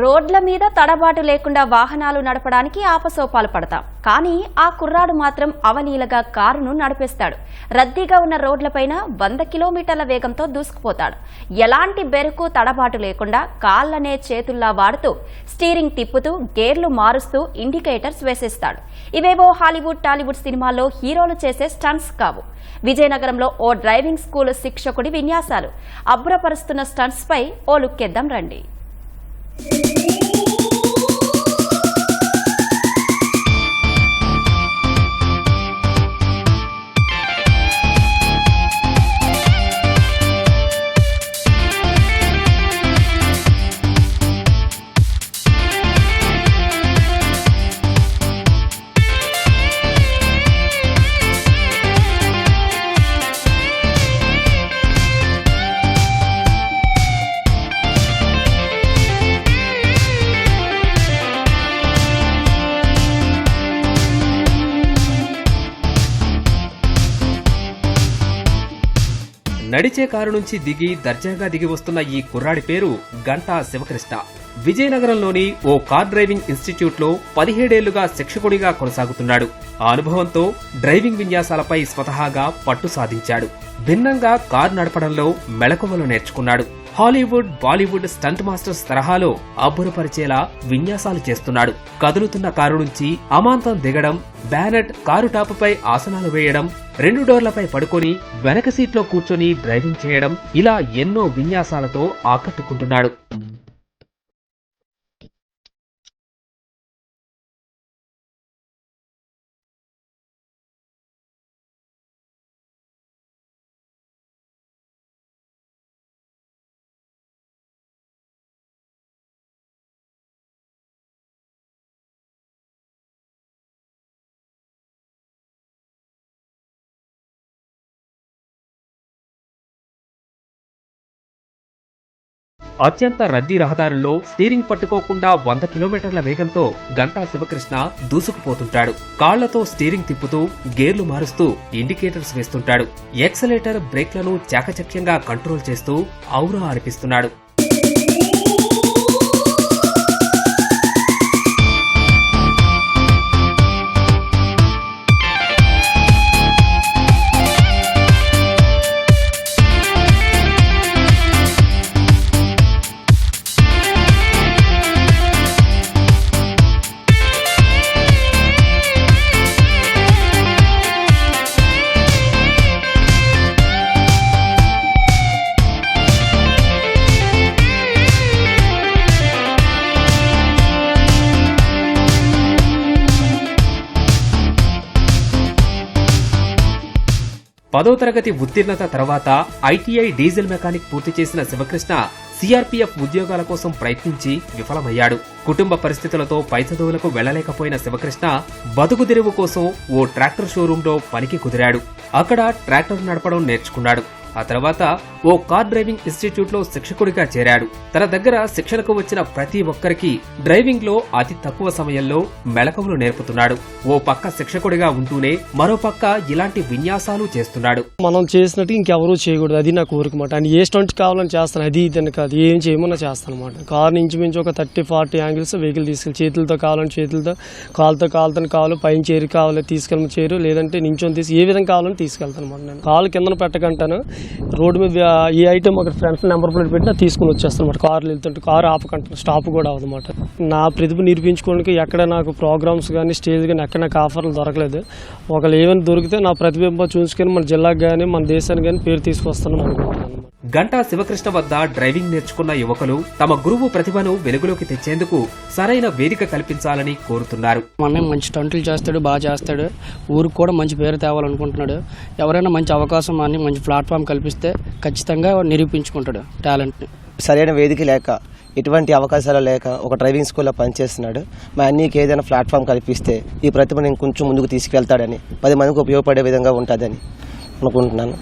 రోడ్ల మీద తడబాటు లేకుండా వాహనాలు నడపడానికి ఆపసోపాలు పడతాం. కానీ ఆ కుర్రాడు మాత్రం అవలీలగా కారును నడిపేస్తాడు. రద్దీగా ఉన్న రోడ్లపైన వంద కిలోమీటర్ల వేగంతో దూసుకుపోతాడు. ఎలాంటి బెరుకు తడబాటు లేకుండా కాళ్ళనే చేతుల్లా వాడుతూ స్టీరింగ్ తిప్పుతూ గేర్లు మారుస్తూ ఇండికేటర్స్ వేసేస్తాడు. ఇవేవో హాలీవుడ్ టాలీవుడ్ సినిమాల్లో హీరోలు చేసే స్టంట్స్ కావు. విజయనగరంలో ఓ డ్రైవింగ్ స్కూల్ శిక్షకుడి విన్యాసాలు. అబ్బురపరుస్తున్న స్టంట్స్ పై ఓ లుక్కేద్దాం రండి. నడిచే కారు నుంచి దిగి దర్జాగా దిగి వస్తున్న ఈ కుర్రాడి పేరు గంటా శివకృష్ణ. విజయనగరంలోని ఓ కార్ డ్రైవింగ్ ఇన్స్టిట్యూట్లో పదిహేడేళ్ళుగా శిక్షకుడిగా కొనసాగుతున్నాడు. ఆ అనుభవంతో డ్రైవింగ్ విన్యాసాలపై స్వతహాగా పట్టు సాధించాడు. భిన్నంగా కారు నడపడంలో మెళకువలు నేర్చుకున్నాడు. హాలీవుడ్ బాలీవుడ్ స్టంట్ మాస్టర్స్ తరహాలో అబ్బురపరిచేలా విన్యాసాలు చేస్తున్నాడు. కదులుతున్న కారు నుంచి అమాంతం దిగడం బ్యానెట్ కారు టాపుపై ఆసనాలు వేయడం రెండు డోర్లపై పడుకొని వెనక సీట్లో కూర్చొని డ్రైవింగ్ చేయడం ఇలా ఎన్నో విన్యాసాలతో ఆకట్టుకుంటున్నాడు. అత్యంత రద్దీ రహదారుల్లో స్టీరింగ్ పట్టుకోకుండా వంద కిలోమీటర్ల వేగంతో గంటా శివకృష్ణ దూసుకుపోతుంటాడు. కాళ్ళతో స్టీరింగ్ తిప్పుతూ గేర్లు మారుస్తూ ఇండికేటర్స్ వేస్తుంటాడు. ఎక్సలేటర్ బ్రేక్లను చాకచక్యంగా కంట్రోల్ చేస్తూ ఔరా అనిపిస్తున్నాడు. పదో తరగతి ఉత్తీర్ణత తర్వాత ఐటీఐ డీజిల్ మెకానిక్ పూర్తి చేసిన శివకృష్ణ సిఆర్పీఎఫ్ ఉద్యోగాల కోసం ప్రయత్నించి విఫలమయ్యాడు. కుటుంబ పరిస్థితులతో పై చదువులకు వెళ్ళలేకపోయిన శివకృష్ణ బతుకు తెరువు కోసం ఓ ట్రాక్టర్ షోరూంలో పనికి కుదిరాడు. అక్కడ ట్రాక్టర్ నడపడం నేర్చుకున్నాడు. ఆ తర్వాత ఓ కార్ డ్రైవింగ్ ఇన్స్టిట్యూట్లో శిక్షకుడిగా చేరాడు. తన దగ్గర శిక్షణకు వచ్చిన ప్రతి ఒక్కరికి డ్రైవింగ్లో అతి తక్కువ సమయంలో మెళకువలు నేర్పుతున్నాడు. ఓ పక్క శిక్షకుడిగా ఉంటూనే మరో పక్క ఇలాంటి విన్యాసాలు చేస్తున్నాడు. మనం చేసినట్టు ఇంకెవరూ చేయకూడదు. అది నా కోరిక మాట. ఆయన ఏ స్టంట్ కావాలని చేస్తాను అది ఇది కాదు. ఏం చేయమన్నా చేస్తాను అనమాట కార్ నుంచి మించి ఒక థర్టీ ఫార్టీ యాంగిల్స్ వెహికల్ తీసుకెళ్ళి చేతులతో కావాలని చేతులతో కాలుతో కాలుతో కావాలి పైన చేరు కావాలి తీసుకెళ్ళి చేరు లేదంటే నించొని తీసి ఏ విధంగా కావాలని తీసుకెళ్తాను అనమాట నేను. కాలు కిందన పెట్టకంటాను. రోడ్డు మీద ఈ ఐటమ్ ఒక ఫ్రెండ్స్ నెంబర్ ప్లేట్ పెట్టినా తీసుకుని వచ్చేస్తాను అనమాట కారు వెళ్తుంటే కారు ఆపకంటే స్టాప్ కూడా అవ్వదన్నమాట. నా ప్రతిభ నిరూపించుకోవడానికి ఎక్కడ నాకు ప్రోగ్రామ్స్ కానీ స్టేజ్ కానీ ఎక్కడ నాకు ఆఫర్లు దొరకలేదు. ఒకళ్ళు ఏమైనా దొరికితే నా ప్రతిబింబ చూసుకొని మన జిల్లాకు కానీ మన దేశానికి కానీ పేరు తీసుకొస్తాను అనుకుంటున్నాను. గంటా శివకృష్ణ వద్ద డ్రైవింగ్ నేర్చుకున్న యువకులు తమ గురువు ప్రతిభను వెలుగులోకి తెచ్చేందుకు సరైన వేదిక కల్పించాలని కోరుతున్నారు. మా అన్నయ్య మంచి స్టంట్లు చేస్తాడు బాగా చేస్తాడు. ఊరికి కూడా మంచి పేరు తేవాలనుకుంటున్నాడు. ఎవరైనా మంచి అవకాశం అని మంచి ప్లాట్ఫామ్ కల్పిస్తే ఖచ్చితంగా నిరూపించుకుంటాడు టాలెంట్ని. సరైన వేదిక లేక ఎటువంటి అవకాశాలు లేక ఒక డ్రైవింగ్ స్కూల్లో పనిచేస్తున్నాడు. మా అన్నీకి ఏదైనా ప్లాట్ఫామ్ కల్పిస్తే ఈ ప్రతిభ నేను కొంచెం ముందుకు తీసుకెళ్తాడని పది మందికి ఉపయోగపడే విధంగా ఉంటుందని అనుకుంటున్నాను.